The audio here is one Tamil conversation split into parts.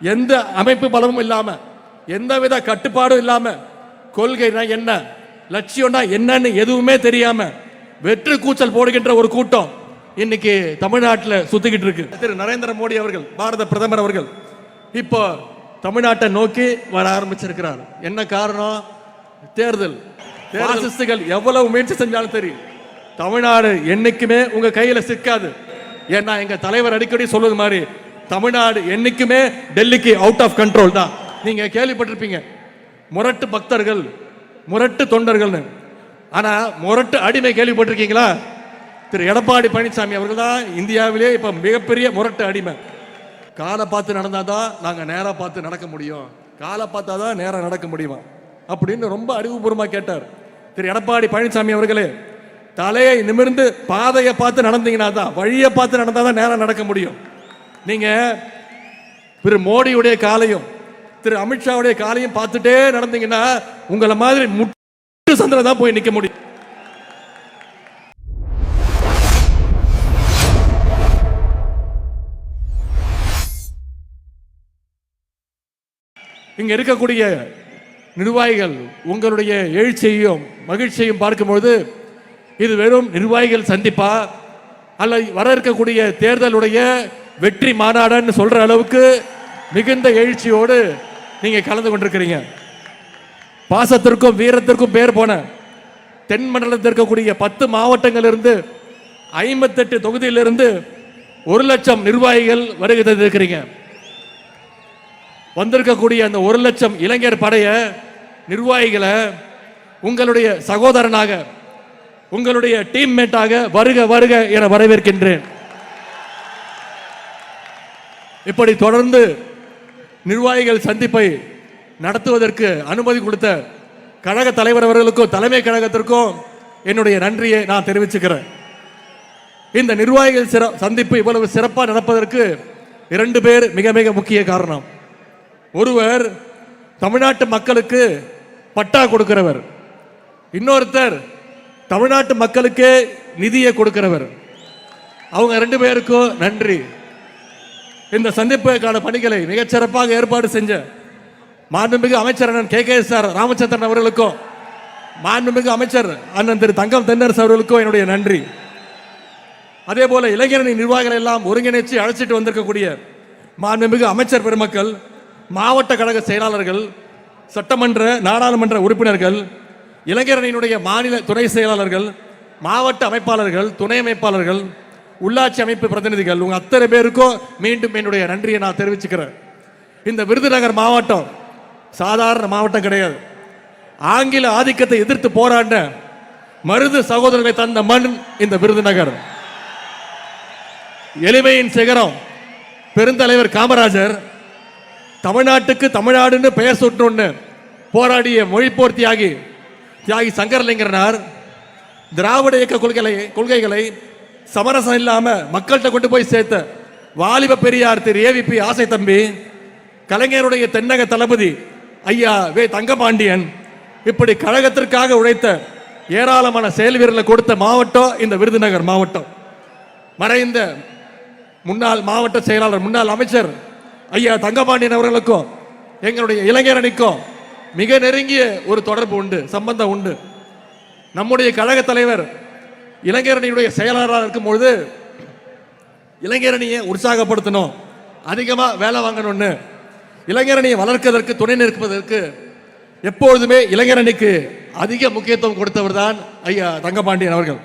எந்த அமைப்பு பலமும் இல்லாம எந்தவித கட்டுப்பாடும் இல்லாம கொள்கைனா என்ன லட்சியம்னா என்னன்னு எதுவுமே தெரியாம வெற்று கூச்சல் போடுகின்ற ஒரு கூட்டம் இன்னைக்கு தமிழ்நாட்டில் சுத்திக்கிட்டு இருக்கு. திரு நரேந்திர மோடி அவர்கள் பாரத பிரதமர் அவர்கள் இப்போ தமிழ்நாட்டை நோக்கி வர ஆரம்பிச்சிருக்கிறார். என்ன காரணம்? தேர்தல். பாசிஸ்டுகள் எவ்வளவு முயற்சி செஞ்சாலும் தெரியும் தமிழ்நாடு என்னைக்குமே உங்க கையில சிக்காது. ஏன்னா எங்க தலைவர் அடிக்கடி சொல்வது மாதிரி தமிழ்நாடு என்னைக்குமே டெல்லிக்கு அவுட் ஆஃப் கண்ட்ரோல் தான். நீங்க கேள்விப்பட்டிருப்பீங்க. முரட்டு பக்தர்கள் முரட்டு தொண்டர்கள்னு. ஆனா முரட்டு அடிமை கேள்விப்பட்டிருக்கீங்களா? திரு எடப்பாடி பழனிசாமி அவர்கள் தான் இந்தியாவிலே இப்ப மிகப்பெரிய முரட்டு அடிமை. காலை பார்த்து நடந்தாதான் நாங்க நேரா பார்த்து நடக்க முடியும். காலை பார்த்தா தான் நேரா நடக்க முடியுமா? அப்படின்னு ரொம்ப அறிவுபூர்வமா கேட்டார். திரு எடப்பாடி பழனிசாமி அவர்களே தலையை நிமிர்ந்து பாதையை பார்த்து நடந்தீங்கன்னா தான் வழியை பார்த்து நடந்தால் தான் நேரா நடக்க முடியும். நீங்கள் திரு மோடியுடைய காலையும் திரு அமித்ஷாவுடைய காலையும் பார்த்துட்டே நடந்தீங்கன்னா உங்களை மாதிரி முட்டு சந்திர தான் போய் நிற்க முடியும். இங்க இருக்கக்கூடிய நிர்வாகிகள் உங்களுடைய எழுச்சியையும் மகிழ்ச்சியையும் பார்க்கும்பொழுது இது வெறும் நிர்வாகிகள் சந்திப்பா? அல்ல வர இருக்கக்கூடிய தேர்தலுடைய வெற்றி மாநாடன்னு சொல்ற அளவுக்கு மிகுந்த எழுச்சியோடு நீங்க கலந்து கொண்டிருக்கிறீங்க. பாசத்திற்கும் வீரத்திற்கும் பேர் போன தென் மண்டலத்தில் இருக்கக்கூடிய பத்து மாவட்டங்கள் இருந்து ஐம்பத்தெட்டு தொகுதியிலிருந்து ஒரு லட்சம் நிர்வாகிகள் வருகை தந்திருக்கிறீங்க. வந்திருக்கக்கூடிய அந்த ஒரு லட்சம் இளைஞர் படைய நிர்வாகிகளை உங்களுடைய சகோதரனாக உங்களுடைய டீம்மேட்டாக வருக வருக என வரவேற்கின்றேன். இப்படி தொடர்ந்து நிர்வாகிகள் சந்திப்பை நடத்துவதற்கு அனுமதி கொடுத்த கழக தலைவர் அவர்களுக்கும் தலைமை கழகத்திற்கும் என்னுடைய நன்றியை நான் தெரிவிச்சுக்கிறேன். இந்த நிர்வாகிகள் சிற சந்திப்பு இவ்வளவு சிறப்பாக நடப்பதற்கு இரண்டு பேர் மிக மிக முக்கிய காரணம். ஒருவர் தமிழ்நாட்டு மக்களுக்கு பட்டா கொடுக்கிறவர். இன்னொருத்தர் தமிழ்நாட்டு மக்களுக்கு நிதியை கொடுக்கிறவர். அவங்க ரெண்டு பேருக்கும் நன்றி. இந்த சந்திப்புக்கான பணிகளை மிகச்சிறப்பாக ஏற்பாடு செஞ்ச மாண்புமிகு அமைச்சர் அண்ணன் கே கே சார் ராமச்சந்திரன் அவர்களுக்கும் மாண்புமிகு அமைச்சர் அண்ணன் திரு தங்கம் தென்னரசு அவர்களுக்கும் என்னுடைய நன்றி. அதே போல இளைஞரணி நிர்வாகிகள் எல்லாம் ஒருங்கிணைச்சு அழைச்சிட்டு வந்திருக்கக்கூடிய மாண்புமிகு அமைச்சர் பெருமக்கள் மாவட்ட கழக செயலாளர்கள் சட்டமன்ற நாடாளுமன்ற உறுப்பினர்கள் இளைஞரணியினுடைய மாநில துணை செயலாளர்கள் மாவட்ட அமைப்பாளர்கள் துணை அமைப்பாளர்கள் உள்ளாட்சி அமைப்பு பிரதிநிதிகள் உங்க அத்தனை பேருக்கும் மீண்டும் என்னுடைய நன்றியை நான் தெரிவிச்சுக்கிறேன். இந்த விருதுநகர் மாவட்டம் சாதாரண மாவட்டம் கிடையாது. ஆங்கில ஆதிக்கத்தை எதிர்த்து போராண்ட மருது சகோதரர்களை தந்த மண் இந்த விருதுநகர். எளிமையின் சிகரம் பெருந்தலைவர் காமராஜர் தமிழ்நாட்டுக்கு தமிழ்நாடுன்னு பெயர் சூட்டணும்னு போராடிய மொழிப்போர் தியாகி தியாகி சங்கரலிங்கரனார் திராவிட இயக்க கொள்கைகளை கொள்கைகளை சமரசம் இல்லாம மக்கள்கிட்ட கொண்டு போய் சேர்த்த வாலிப பெரியார் திரு ஏவிபி ஆசை தம்பி கலைஞருடைய தென்னக தளபதி ஐயா வே தங்கபாண்டியன் இப்படி கழகத்திற்காக உழைத்த ஏராளமான செயல் வீரர்களை கொடுத்த மாவட்டம் இந்த விருதுநகர் மாவட்டம். மறைந்த முன்னாள் மாவட்ட செயலாளர் முன்னாள் அமைச்சர் ஐயா தங்கபாண்டியன் அவர்களுக்கும் எங்களுடைய இளைஞரணிக்கும் மிக நெருங்கிய ஒரு தொடர்பு உண்டு சம்பந்தம் உண்டு. நம்முடைய கழக தலைவர் இளைஞரணியுடைய செயலாளராக இருக்கும் பொழுது இளைஞரணியை உற்சாகப்படுத்தணும் அதிகமாக வேலை வாங்கணும்னு. இளைஞரணியை வளர்க்கதற்கு துணை நிற்பதற்கு எப்பொழுதுமே இளைஞரணிக்கு அதிக முக்கியத்துவம் கொடுத்தவர் தான் ஐயா தங்கபாண்டியன் அவர்கள்.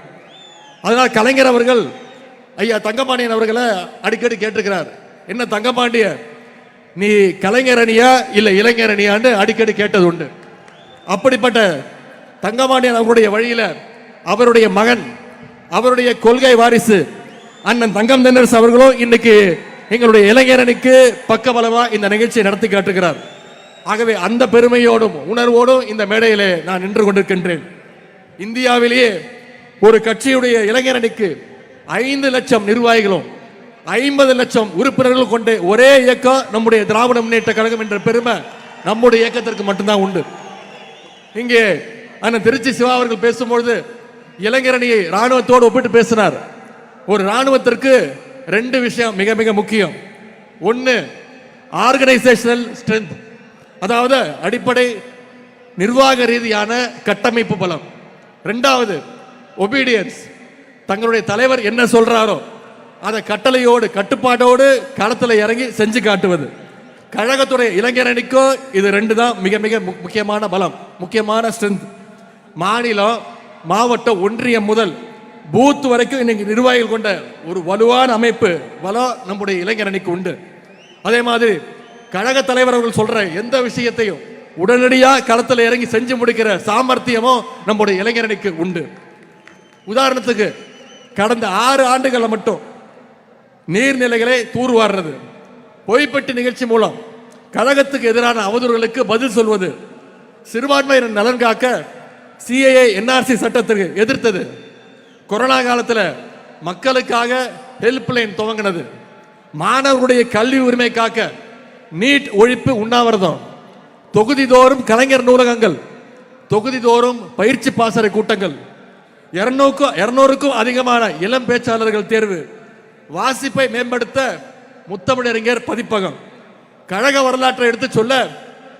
அதனால் கலைஞர் அவர்கள் ஐயா தங்கபாண்டியன் அவர்களை அடிக்கடி கேட்டிருக்கிறார். என்ன தங்கபாண்டிய நீ கலைஞரணியா இல்லை இளைஞரணியான்னு அடிக்கடி கேட்டது உண்டு. அப்படிப்பட்ட தங்கபாண்டியன் அவருடைய வழியில் அவருடைய மகன் அவருடைய கொள்கை வாரிசு அண்ணன் தங்கம் தென்னரசு அவர்களும் இன்னைக்கு எங்களுடைய இளைஞரனுக்கு அணிக்கு பக்கபலமா இந்த நிகழ்ச்சியை நடத்தி காட்டுகிறார். ஆகவே அந்த பெருமையோடும் உணர்வோடும் இந்த மேடையிலே நான் நின்று கொண்டிருக்கின்றேன். இந்தியாவிலேயே ஒரு கட்சியுடைய இளைஞரனுக்கு ஐந்து லட்சம் நிர்வாகிகளும் ஐம்பது லட்சம் உறுப்பினர்கள் கொண்ட ஒரே இயக்கம் நம்முடைய திராவிட முன்னேற்ற கழகம் என்ற பெருமை நம்முடைய இயக்கத்திற்கு மட்டும்தான் உண்டு. இங்கே அண்ணன் திருச்சி சிவா அவர்கள் பேசும்பொழுது இளைஞரணியை ராணுவத்தோடு ஒப்பிட்டு பேசினார். ஒரு ராணுவத்திற்கு ரெண்டு விஷயம் மிக மிக முக்கியம். ஒன்று ஆர்கனைசேஷனல் ஸ்ட்ரென்த் அதாவது அடிப்படை நிர்வாக ரீதியான கட்டமைப்பு பலம். ரெண்டாவது ஒபீடியன்ஸ் தங்களுடைய தலைவர் என்ன சொல்றாரோ அதை கட்டளையோடு கட்டுப்பாட்டோடு களத்தில் இறங்கி செஞ்சு காட்டுவது. கழகத்துடைய இளைஞர் இது ரெண்டு தான் மிக மிக மு- முக்கியமான பலம் முக்கியமான ஸ்ட்ரென்த் மாநிலம் மாவட்டம் ஒன்றியம் முதல் பூத் வரைக்கும் இன்னைக்கு நிர்வாகிகள் கொண்ட ஒரு வலுவான அமைப்பு வலா நம்முடைய இளைஞர் அணிக்கு உண்டு. அதே மாதிரி கழக தலைவர் அவர்கள் சொல்ற எந்த விஷயத்தையும் உடனடியாக களத்தில் இறங்கி செஞ்சு முடிக்கிற சாமர்த்தியமும் நம்முடைய இளைஞரணிக்கு உண்டு. உதாரணத்துக்கு கடந்த ஆறு ஆண்டுகளில் மட்டும் நீர்நிலைகளை தூர்வாடுறது பொய்ப்பட்டு நிகழ்ச்சி மூலம் கழகத்துக்கு எதிரான அவதூறுகளுக்கு பதில் சொல்வது. சிறுபான்மையினர் நலன் காக்க சிஏஏ என்ஆர்சி சட்டத்திற்கு எதிர்த்தது. கொரோனா காலத்தில் மக்களுக்காக ஹெல்ப்லைன் துவங்கினது. மாணவர்களுடைய கல்வி உரிமை காக்க நீட் ஒழிப்பு உண்ணாவிரதம். தொகுதிதோறும் கலைஞர் நூலகங்கள் தொகுதிதோறும் பயிற்சி பாசறை கூட்டங்கள். இருநூறுக்கும் இரநூறுக்கும் அதிகமான இளம் பேச்சாளர்கள் தேர்வு. வாசிப்பை மேம்படுத்த முத்தமிழறிஞர் பதிப்பகம். கழக வரலாற்றை எடுத்து சொல்ல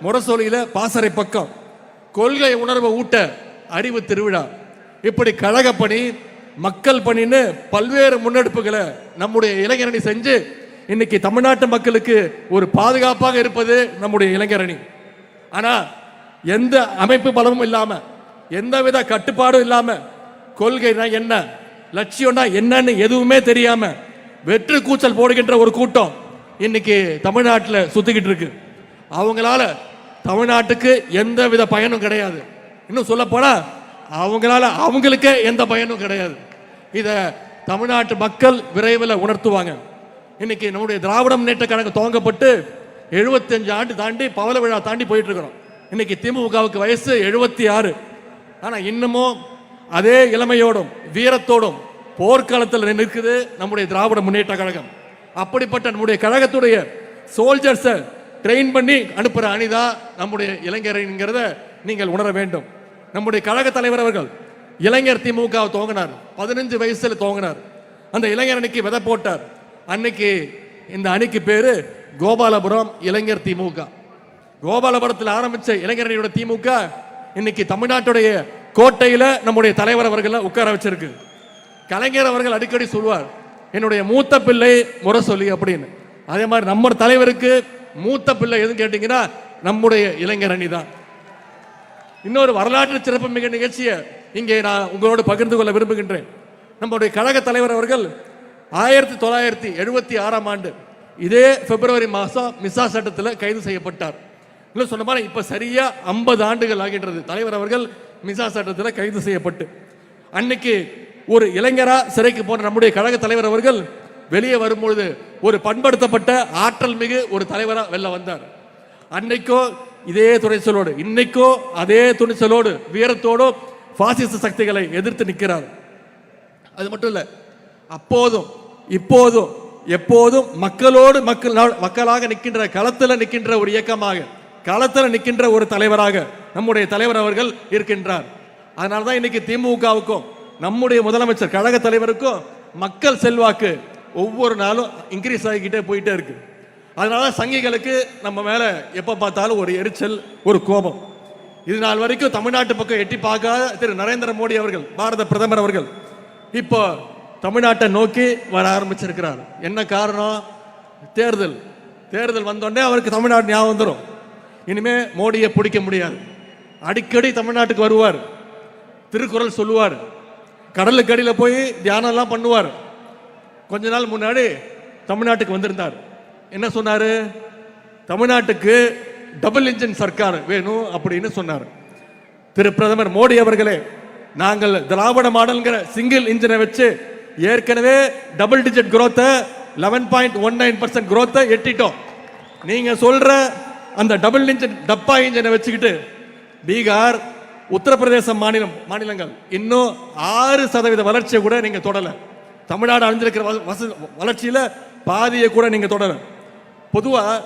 முரசொலியில பாசறை பக்கம். கொள்கை உணர்வை ஊட்ட அறிவு திருவிழா. இப்படி கழக பணி மக்கள் பணின்னு பல்வேறு முன்னெடுப்புகளை நம்முடைய இளைஞரணி செஞ்சு இன்னைக்கு தமிழ்நாட்டு மக்களுக்கு ஒரு பாதுகாப்பாக இருப்பது நம்முடைய இளைஞரணி. ஆனா எந்த அமைப்பு பலமும் இல்லாம எந்தவித கட்டுப்பாடும் இல்லாம கொள்கைனா என்ன லட்சியம்னா என்னன்னு எதுவுமே தெரியாம வெற்று கூச்சல் போடுகின்ற ஒரு கூட்டம் இன்னைக்கு தமிழ்நாட்டில் சுத்திக்கிட்டு இருக்கு. அவங்களால தமிழ்நாட்டுக்கு எந்த வித பயனும் கிடையாது. இன்னும் சொல்ல போனா அவங்களால அவங்களுக்கே எந்த பயனும் கிடையாது. இத தமிழ்நாட்டு மக்கள் விரைவில் உணர்த்துவாங்க. இன்னைக்கு நம்முடைய திராவிட முன்னேற்ற கழகம் துவங்கப்பட்டு 75 ஆண்டு தாண்டி பவள விழா தாண்டி போயிட்டு இருக்கிறோம் இன்னைக்கு திமுகவுக்கு வயசு எழுபத்தி ஆறு ஆனா இன்னமும் அதே இளமையோடும் வீரத்தோடும் போர்க்களத்தில் நிற்குது நம்முடைய திராவிட முன்னேற்ற கழகம். அப்படிப்பட்ட நம்முடைய கழகத்துடைய சோல்ஜர்ஸை ட்ரெயின் பண்ணி அனுப்புகிற அணிதான் நம்முடைய இளைஞர்ங்கிறத நீங்கள் உணர வேண்டும். நம்முடைய கழக தலைவர் அவர்கள் இளைஞர் திமுக துவங்கினார். பதினஞ்சு வயசுல துவங்கினார். அந்த இளைஞர் அணிக்கு விதை போட்டார். அன்னைக்கு இந்த அணிக்கு பேரு கோபாலபுரம் இளைஞர் திமுக. கோபாலபுரத்தில் ஆரம்பிச்ச இளைஞரணியோட திமுக இன்னைக்கு தமிழ்நாட்டுடைய கோட்டையில நம்முடைய தலைவர் அவர்களை உட்கார வச்சிருக்கு. கலைஞர் அவர்கள் அடிக்கடி சொல்வார் என்னுடைய மூத்த பிள்ளை முரசொலி அப்படின்னு. அதே மாதிரி நம்ம தலைவருக்கு மூத்த பிள்ளை எதுன்னு கேட்டீங்கன்னா நம்முடைய இளைஞர் அணி தான். இன்னொரு வரலாற்று சிறப்புமிக்க நிகழ்ச்சியை இங்கே நான் உங்களோடு பகிர்ந்து கொள்ள விரும்புகின்றேன். நம்முடைய கழக தலைவர் அவர்கள் ஆயிரத்தி தொள்ளாயிரத்தி எழுபத்தி ஆறாம் ஆண்டு இதே பிப்ரவரி மாதம் மிசா சட்டத்தில் கைது செய்யப்பட்டார். இன்னும் சொன்ன மாதிரி இப்போ சரியாக ஐம்பது ஆண்டுகள் ஆகின்றது. தலைவர் அவர்கள் மிசா சட்டத்தில் கைது செய்யப்பட்டு. அன்னைக்கு ஒரு இளைஞராக சிறைக்கு போன நம்முடைய கழக தலைவர் அவர்கள் வெளியே வரும்பொழுது ஒரு பண்படுத்தப்பட்ட ஆற்றல் மிகு ஒரு தலைவராக வெளில வந்தார். அன்னைக்கும் இதே துணிச்சலோடு இன்னைக்கோ அதே துணிச்சலோடு வீரத்தோடு பாசிச சக்திகளை எதிர்த்து நிற்கிறார். அது மட்டும் இல்லை அப்போதும் இப்போதும் எப்போதும் மக்களோடு மக்கள் மக்களாக நிற்கின்ற களத்தில் நிற்கின்ற ஒரு இயக்கமாக களத்தில் நிற்கின்ற ஒரு தலைவராக நம்முடைய தலைவர் அவர்கள் இருக்கின்றார். அதனால தான் இன்னைக்கு திமுகவுக்கும் நம்முடைய முதலமைச்சர் கழக தலைவருக்கும் மக்கள் செல்வாக்கு ஒவ்வொரு நாளும் இன்க்ரீஸ் ஆகிக்கிட்டே போயிட்டே இருக்குது அதனால சங்கிகளுக்கு நம்ம மேலே எப்போ பார்த்தாலும் ஒரு எரிச்சல் ஒரு கோபம். இது நாள் வரைக்கும் தமிழ்நாட்டு பக்கம் எட்டி பார்க்காத திரு நரேந்திர மோடி அவர்கள் பாரத பிரதமர் அவர்கள் இப்போ தமிழ்நாட்டை நோக்கி வர ஆரம்பிச்சிருக்கிறார். என்ன காரணம்? தேர்தல். தேர்தல் வந்தோடனே அவருக்கு தமிழ்நாடு ஞாபகம் வந்துடும் இனிமே மோடியை பிடிக்க முடியாது. அடிக்கடி தமிழ்நாட்டுக்கு வருவார். திருக்குறள் சொல்லுவார். கடலுக்கு அடியில் போய் தியானம்லாம் பண்ணுவார். கொஞ்ச நாள் முன்னாடி தமிழ்நாட்டுக்கு வந்திருந்தார். என்ன சொன்னார்? தமிழ்நாட்டுக்கு டபுள் இன்ஜின் சர்க்கார் வேணும் அப்படின்னு சொன்னார். திரு பிரதமர் மோடி அவர்களே நாங்கள் திராவிட மாடல்ங்கிற சிங்கிள் இன்ஜினை வச்சு ஏற்கனவே double digit குரோத்தை eleven point one nine percent குரோத்தை எட்டிட்டோம். நீங்கள் சொல்கிற அந்த டபுள் இன்ஜின் டப்பா இன்ஜினை வச்சுக்கிட்டு பீகார் உத்தரப்பிரதேச மாநிலம் மாநிலங்கள் இன்னும் ஆறு சதவீத வளர்ச்சியை கூட நீங்கள் தொடலை. தமிழ்நாடு அடைஞ்சிருக்கிற வ- வச- வளர்ச்சியில் பாதியை கூட நீங்கள் தொடலை. பொதுவாக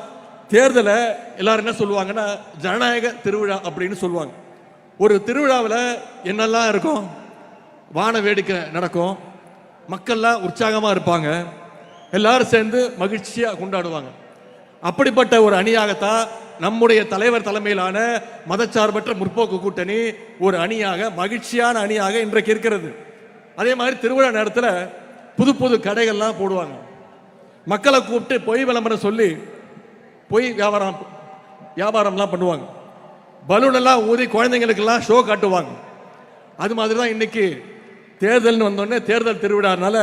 தேர்தலை எல்லாரும் என்ன சொல்லுவாங்கன்னா ஜனநாயக திருவிழா அப்படின்னு சொல்லுவாங்க. ஒரு திருவிழாவில் என்னெல்லாம் இருக்கும்? வான வேடிக்கை நடக்கும். மக்கள்லாம் உற்சாகமாக இருப்பாங்க. எல்லாரும் சேர்ந்து மகிழ்ச்சியாக கொண்டாடுவாங்க. அப்படிப்பட்ட ஒரு அணியாகத்தான் நம்முடைய தலைவர் தலைமையிலான மதச்சார்பற்ற முற்போக்கு கூட்டணி ஒரு அணியாக மகிழ்ச்சியான அணியாக இன்றைக்கு இருக்கிறது. அதே மாதிரி திருவிழா நேரத்தில் புது புது கடைகள்லாம் போடுவாங்க. மக்களை கூப்பிட்டு பொய் விளம்பரம் சொல்லி பொய் வியாபாரம் வியாபாரம்லாம் பண்ணுவாங்க. பலூனெல்லாம் ஊதி குழந்தைங்களுக்கெல்லாம் ஷோ காட்டுவாங்க. அது மாதிரி தான் இன்னைக்கு தேர்தல்னு வந்தோடனே தேர்தல் திருவிழானால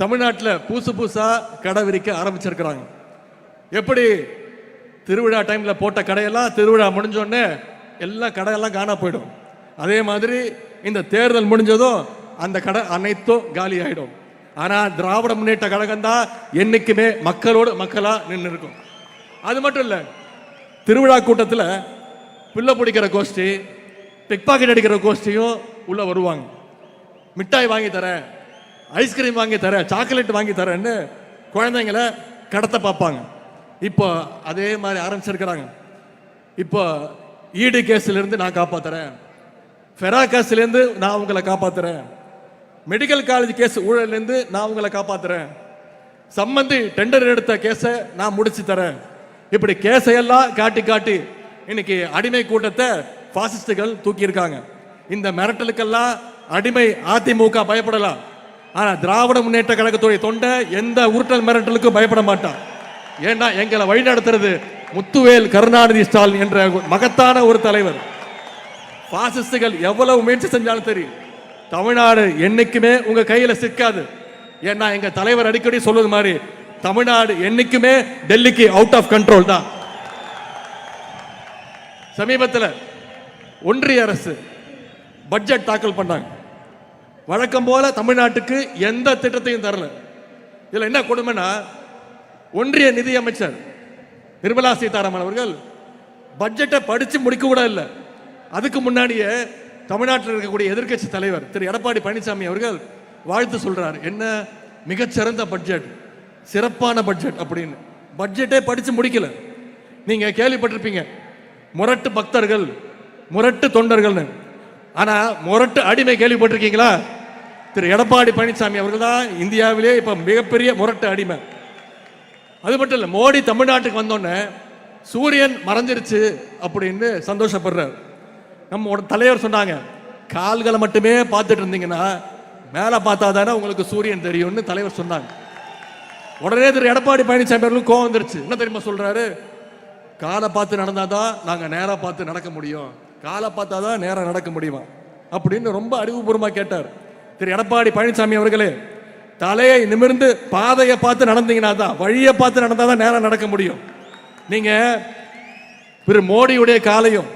தமிழ்நாட்டில் புதுசு புதுசாக கடை விரிக்க ஆரம்பிச்சிருக்கிறாங்க. எப்படி திருவிழா டைமில் போட்ட கடையெல்லாம் திருவிழா முடிஞ்சோடனே எல்லாம் கடையெல்லாம் காணா போயிடும். அதே மாதிரி இந்த தேர்தல் முடிஞ்சதும் அந்த கடை அனைத்தும் காலி ஆகிடும் ஆனால் திராவிட முன்னேற்ற கழகம் தான் என்றைக்குமே மக்களோடு மக்களாக நின்று இருக்கும் அது மட்டும் இல்லை திருவிழா கூட்டத்தில் பிள்ளை பிடிக்கிற கோஷ்டி பிக் பாக்கெட் அடிக்கிற கோஷ்டியும் உள்ளே வருவாங்க. மிட்டாய் வாங்கி தரேன் ஐஸ்கிரீம் வாங்கி தரேன் சாக்லேட் வாங்கி தரேன்னு குழந்தைங்களை கடத்த பார்ப்பாங்க. இப்போ அதே மாதிரி ஆரம்பிச்சிருக்கிறாங்க. இப்போ ஈடு கேஸ்லேருந்து நான் காப்பாற்றுறேன் ஃபெரா கேஸ்லேருந்து நான் உங்களை காப்பாத்துறேன். மெடிக்கல் காலேஜ் கேஸ் ஊழல்லேருந்து நான் உங்களை காப்பாத்துறேன். சம்மந்தி டெண்டர் எடுத்த கேஸை நான் முடிச்சு தரேன். இப்படி கேஸை எல்லாம் காட்டி காட்டி இன்னைக்கு அடிமை கூட்டத்தை பாசிஸ்டுகள் தூக்கியிருக்காங்க இந்த மிரட்டலுக்கெல்லாம் அடிமை அதிமுக பயப்படலாம். ஆனால் திராவிட முன்னேற்ற கழகத்துடைய தொண்டை எந்த உருட்டல் மிரட்டலுக்கும் பயப்பட மாட்டான். ஏன்னா எங்களை வழிநடத்துறது முத்துவேல் கருணாநிதி ஸ்டாலின் என்ற மகத்தான ஒரு தலைவர். பாசிஸ்டுகள் எவ்வளவு முயற்சி செஞ்சாலும் சரி தமிழ்நாடு என்னைக்குமே உங்க கையில சிக்காது. ஏன்னா எங்க தலைவர் அடிக்கடி சொல்வது மாதிரி தமிழ்நாடு என்னைக்குமே டெல்லிக்கு அவுட் ஆஃப் கண்ட்ரோல் தான். சமீபத்தில் ஒன்றிய அரசு பட்ஜெட் தாக்கல் பண்ணாங்க. வழக்கம் போல தமிழ்நாட்டுக்கு எந்த திட்டத்தையும் தரல. இதில் என்ன கொடுமைன்னா ஒன்றிய நிதியமைச்சர் நிர்மலா சீதாராமன் அவர்கள் பட்ஜெட்டை படித்து முடிக்க கூட இல்லை. அதுக்கு முன்னாடியே தமிழ்நாட்டில் இருக்கக்கூடிய எதிர்க்கட்சி தலைவர் திரு எடப்பாடி பழனிசாமி அவர்கள் வாழ்த்து சொல்றார். என்ன? மிகச்சிறந்த பட்ஜெட் சிறப்பான பட்ஜெட் அப்படின்னு. பட்ஜெட்டே படித்து முடிக்கல. நீங்க கேள்விப்பட்டிருப்பீங்க. முரட்டு பக்தர்கள் முரட்டு தொண்டர்கள்னு. ஆனால் முரட்டு அடிமை கேள்விப்பட்டிருக்கீங்களா? திரு எடப்பாடி பழனிசாமி அவர்கள் தான் இந்தியாவிலே இப்போ மிகப்பெரிய முரட்டு அடிமை. அது மட்டும் இல்லை மோடி தமிழ்நாட்டுக்கு வந்தோடனே சூரியன் மறைஞ்சிருச்சு அப்படின்னு சந்தோஷப்படுறார். நம்ம தலைவர் சொன்னாங்க கால்களை மட்டுமே பார்த்துட்டு இருந்தீங்கன்னா மேலே பார்த்தா தானே உங்களுக்கு சூரியன் தெரியும்னு தலைவர் சொன்னாங்க. உடனே திரு. எடப்பாடி பழனிசாமி அவர்களுக்கு கோவம் வந்துருச்சு. என்ன தெரியுமா சொல்றாரு? காலை பார்த்து நடந்தாதான் நாங்கள் நேராக பார்த்து நடக்க முடியும். காலை பார்த்தா தான் நேராக நடக்க முடியுமா? அப்படின்னு ரொம்ப அறிவுபூர்வமாக கேட்டார். திரு. எடப்பாடி பழனிசாமி அவர்களே தலையை நிமிர்ந்து பாதையை பார்த்து நடந்தீங்கன்னா தான் வழியை பார்த்து நடந்தால் தான் நேராக நடக்க முடியும். நீங்கள் திரு. மோடியுடைய காலையும்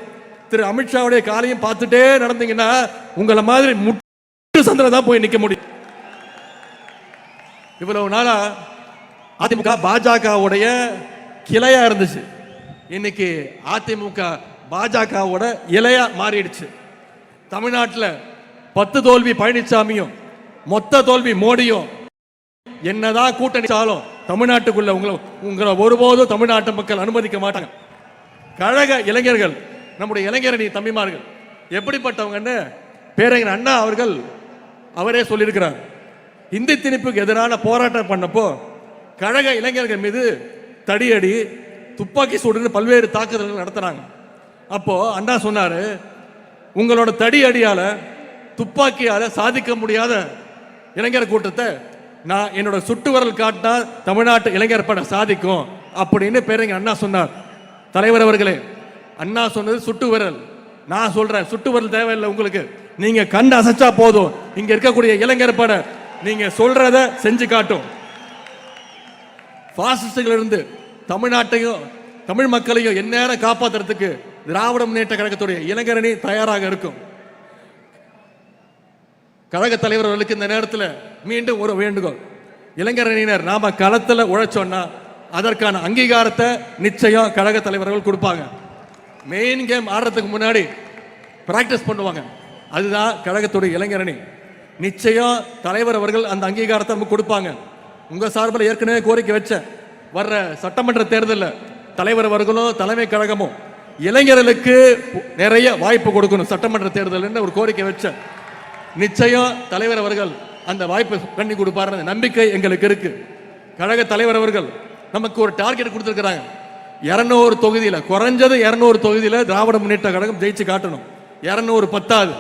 திரு அமித்ஷாவுடைய காலையும் பார்த்துட்டே நடந்தீங்கன்னா உங்களை மாதிரி முட்டு சந்தில தான் போய் நிற்க முடியும். இவ்வளவு நாளா அதிமுக பாஜகவுடைய கிளையா இருந்துச்சு. இன்னைக்கு அதிமுக பாஜகவோட இலையா மாறிடுச்சு. தமிழ்நாட்டில் பத்து தோல்வி பழனிசாமியும் மொத்த தோல்வி மோடியும். என்னதான் கூட்டணிச்சாலும் தமிழ்நாட்டுக்குள்ள உங்களை உங்களை ஒருபோதும் தமிழ்நாட்டு மக்கள் அனுமதிக்க மாட்டாங்க. கழக இளைஞர்கள் நம்முடைய இளைஞரணி தம்பிமார்கள். எப்படிப்பட்டவங்கன்னு பேரறிஞர் அண்ணா அவர்கள் அவரே சொல்லியிருக்கிறார். இந்தி திணிப்புக்கு எதிரான போராட்டம் பண்ணப்போ கழக இளைஞர்கள் மீது தடியடி துப்பாக்கி சூடுன்னு பல்வேறு தாக்குதல்கள் நடத்துனாங்க. அப்போ அண்ணா சொன்னார் உங்களோட தடி அடியால துப்பாக்கியால சாதிக்க முடியாத இளைஞர் கூட்டத்தை நான் என்னோட சுட்டு விரல் காட்டினா தமிழ்நாட்டு இளைஞர் படம் சாதிக்கும் அப்படின்னு பேரங்க அண்ணா சொன்னார். தலைவர் அவர்களே அண்ணா சொன்னது சுட்டு விரல். நான் சொல்றேன் சுட்டு விரல் தேவையில்லை உங்களுக்கு. நீங்க கண்டு அசைச்சா போதும். இங்க இருக்கக்கூடிய இளைஞர் பட நீங்க சொல்றத செஞ்சு காட்டும். பாசிஸ்டுகள் இருந்து தமிழ்நாட்டையும் தமிழ் மக்களையும் எந்நேரம் காப்பாற்றுறதுக்கு திராவிட முன்னேற்ற கழகத்துடைய இளைஞரணி தயாராக இருக்கும். கழக தலைவர் அவர்களுக்கு இந்த நேரத்தில் மீண்டும் ஒரு வேண்டுகோள். இளைஞரணியினர் நாம களத்தில் உழைச்சோன்னா அதற்கான அங்கீகாரத்தை நிச்சயம் கழக தலைவர்கள் கொடுப்பாங்க. மெயின் கேம் ஆடுறதுக்கு முன்னாடி ப்ராக்டிஸ் பண்ணுவாங்க. அதுதான் கழகத்துடைய இளைஞரணி. நிச்சயம் தலைவர் அவர்கள் அந்த அங்கீகாரத்தை நமக்கு கொடுப்பாங்க. உங்கள் சார்பில் ஏற்கனவே கோரிக்கை வச்சேன். வர்ற சட்டமன்ற தேர்தலில் தலைவர் அவர்களும் தலைமை கழகமும் இளைஞர்களுக்கு நிறைய வாய்ப்பு கொடுக்கணும். சட்டமன்ற தேர்தல்னு ஒரு கோரிக்கை வச்சேன். நிச்சயம் தலைவர் அவர்கள் அந்த வாய்ப்பை பண்ணி கொடுப்பாருன்னு நம்பிக்கை எங்களுக்கு இருக்கு. கழக தலைவர் அவர்கள் நமக்கு ஒரு டார்கெட் கொடுத்துருக்குறாங்க. இரநூறு தொகுதியில் குறைஞ்சது இரநூறு தொகுதியில் திராவிட முன்னேற்ற கழகம் ஜெயிச்சு காட்டணும். இரநூறு பத்தாது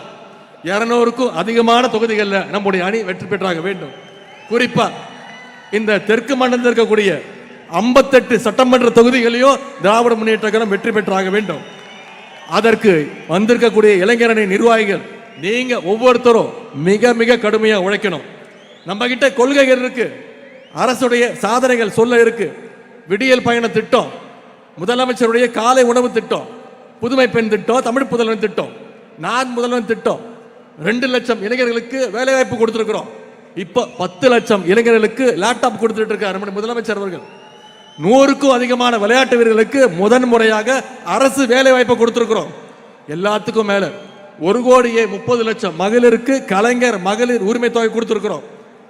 இரநூறுக்கும் அதிகமான தொகுதிகளில் நம்முடைய அணி வெற்றி பெற்றாக வேண்டும். குறிப்பாக இந்த தெற்கு மண்டலத்தில் இருக்கக்கூடிய ஐம்பத்தெட்டு சட்டமன்ற தொகுதிகளையும் திராவிட முன்னேற்ற கழகம் வெற்றி பெற்றாக வேண்டும். அதற்கு வந்திருக்கக்கூடிய இளைஞரணி நிர்வாகிகள் நீங்க ஒவ்வொருத்தரும் மிக மிக கடுமையாக உழைக்கணும். நம்ம கிட்ட கொள்கைகள் இருக்கு. அரசுடைய சாதனைகள் சொல்ல இருக்கு. விடியல் பயண திட்டம் முதலமைச்சருடைய காலை உணவு திட்டம் புதுமை பெண் திட்டம் தமிழ் புதல்வன் திட்டம். நான் முதல்வன் திட்டம். ரெண்டு லட்சம் இளைஞர்களுக்கு வேலைவாய்ப்பு கொடுத்திருக்கிறோம். இப்போ பத்து லட்சம் இளைஞர்களுக்கு லேப்டாப் கொடுத்துட்டு இருக்காரு நம்முடைய முதலமைச்சர் அவர்கள். நூறுக்கும் அதிகமான விளையாட்டு வீரர்களுக்கு முதன் முறையாக அரசு வேலை வாய்ப்பை கொடுத்திருக்கிறோம். எல்லாத்துக்கும் மேல ஒரு கோடியே முப்பது லட்சம் மகளிருக்கு கலைஞர் மகளிர் உரிமை தொகை கொடுத்திருக்கிறோம்.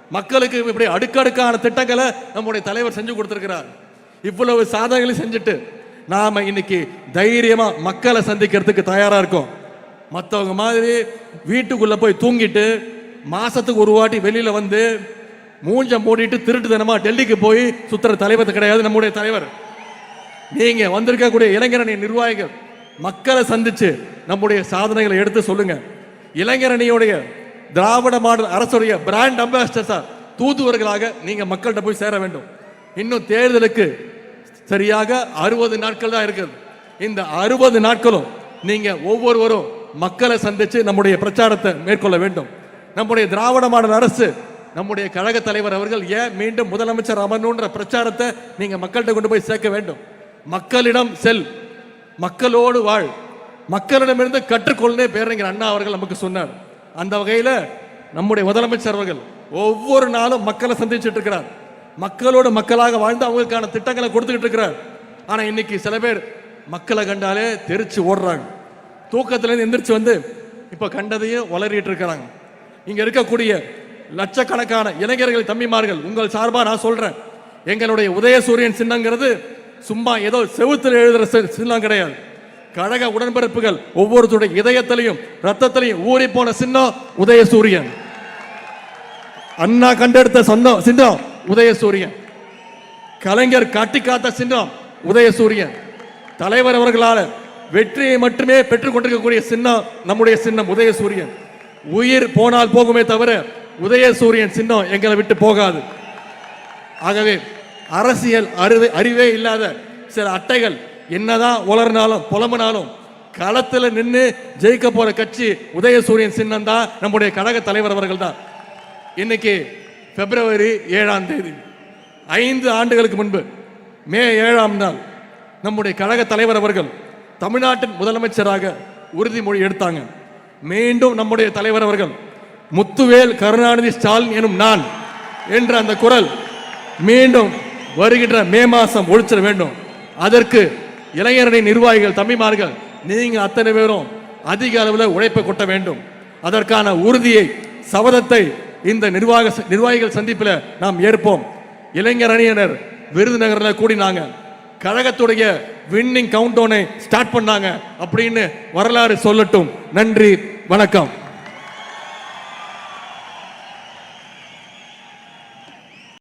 மக்களுக்கு இப்படி அடுக்கடுக்கான திட்டங்களை நம்முடைய தலைவர் செஞ்சு கொடுத்திருக்கிறார். இவ்வளவு சாதனைகளை செஞ்சுட்டு நாம இன்னைக்கு தைரியமா மக்களை சந்திக்கிறதுக்கு தயாரா இருக்கோம். மற்றவங்க மாதிரி வீட்டுக்குள்ள போய் தூங்கிட்டு மாசத்துக்கு ஒரு வாட்டி வெளியில வந்து மூஞ்ச மூடிட்டு திருட்டுத்தனமா டெல்லிக்கு போய் சுத்துற தலைவர் கிடையாது நம்முடைய தலைவர். நீங்க வந்திருக்கக்கூடிய இளைஞரணி நிர்வாகிகள் மக்களை சந்திச்சு நம்முடைய சாதனைகளை எடுத்து சொல்லுங்க. இளைஞரணியுடைய திராவிட மாடல் அரசுடைய பிராண்ட் அம்பாசிடர் தூதுவர்களாக நீங்க மக்கள்கிட்ட போய் சேர வேண்டும். இன்னும் தேர்தலுக்கு சரியாக அறுபது நாட்கள் தான் இருக்குது. இந்த அறுபது நாட்களும் நீங்க ஒவ்வொருவரும் மக்களை சந்திச்சு நம்முடைய பிரச்சாரத்தை மேற்கொள்ள வேண்டும். நம்முடைய திராவிட மாடல் அரசு நம்முடைய கழக தலைவர் அவர்கள் ஏன் மீண்டும் முதலமைச்சர் அமரணுன்ற பிரச்சாரத்தை நீங்க மக்கள்கிட்ட கொண்டு போய் சேர்க்க வேண்டும். மக்களிடம் செல் மக்களோடு வாழ் மக்களிடமிருந்து கற்றுக்கொள்ளே பேரறிஞர் அண்ணா அவர்கள் நமக்கு சொன்னார். அந்த வகையில் நம்முடைய முதலமைச்சர் அவர்கள் ஒவ்வொரு நாளும் மக்களை சந்திச்சுட்டு இருக்கிறார். மக்களோட மக்களாக வாழ்ந்து அவங்களுக்கான திட்டங்களை கொடுத்துக்கிட்டு இருக்கிறார். ஆனா இன்னைக்கு சில பேர் மக்களை கண்டாலே தெரிச்சு ஓடுறாங்க. தூக்கத்துலேருந்து எந்திரிச்சு வந்து இப்ப கண்டதையும் வளரிட்டு இருக்கிறாங்க. இங்க இருக்கக்கூடிய லட்சக்கணக்கான இளைஞர்கள் தம்பிமார்கள் உங்கள் சார்பா நான் சொல்றேன். எங்களுடைய உதயசூரியன் சின்னங்கிறது சும்மா ஏதோ செவுத்தில் எழுதுற சி- சின்னம் கிடையாது. கழக உடன்பிறப்புகள் ஒவ்வொருத்தருடைய இதயத்திலையும் ரத்தத்திலையும் ஊறி போன சின்னம் உதயசூரியன். அண்ணா கண்டெடுத்த சொந்தம் சின்னம். உதயசூரியன். கலைஞர் காட்டி காத்த சின்னம் உதயசூரியன். தலைவர் அவர்களால் வெற்றியை மட்டுமே பெற்றுக் கொண்டிருக்கக்கூடிய சின்னம் நம்முடைய சின்னம் உதயசூரியன். உயிர் போனால் போகுமே தவிர உதயசூரியன் சின்னம் எங்களை விட்டு போகாது. ஆகவே அரசியல் அறிவு அறிவே இல்லாத சில அட்டைகள் என்னதான் உலர்னாலும் புலம்புனாலும் களத்தில் நின்று ஜெயிக்க போற கட்சி உதயசூரியன் சின்னம் தான் நம்முடைய கழக தலைவர் அவர்கள் தான் இன்னைக்கு பிப்ரவரி ஏழாம் தேதி. ஐந்து ஆண்டுகளுக்கு முன்பு மே ஏழாம் நாள் நம்முடைய கழக தலைவர் அவர்கள் தமிழ்நாட்டின் முதலமைச்சராக உறுதிமொழி எடுத்தாங்க. மீண்டும் நம்முடைய தலைவர் அவர்கள் முத்துவேல் கருணாநிதி ஸ்டாலின் எனும் நான் என்ற அந்த குரல் மீண்டும் வருகின்ற மே மாதம் ஒழிச்சிட வேண்டும். அதற்கு இளைஞரணி நிர்வாகிகள் தம்பிமார்கள் நீங்கள் அத்தனை பேரும் அதிக அளவில் உழைப்பை கொட்ட வேண்டும். அதற்கான உறுதியை சபதத்தை இந்த நிர்வாக நிர்வாகிகள் சந்திப்பில் நாம் ஏற்போம். இளைஞர் அணியினர் விருதுநகரில் கூடினாங்க. கழகத்துடைய வின்னிங் கவுண்டோனை ஸ்டார்ட் பண்ணாங்க. அப்படின்னு வரலாறு சொல்லட்டும். நன்றி வணக்கம்.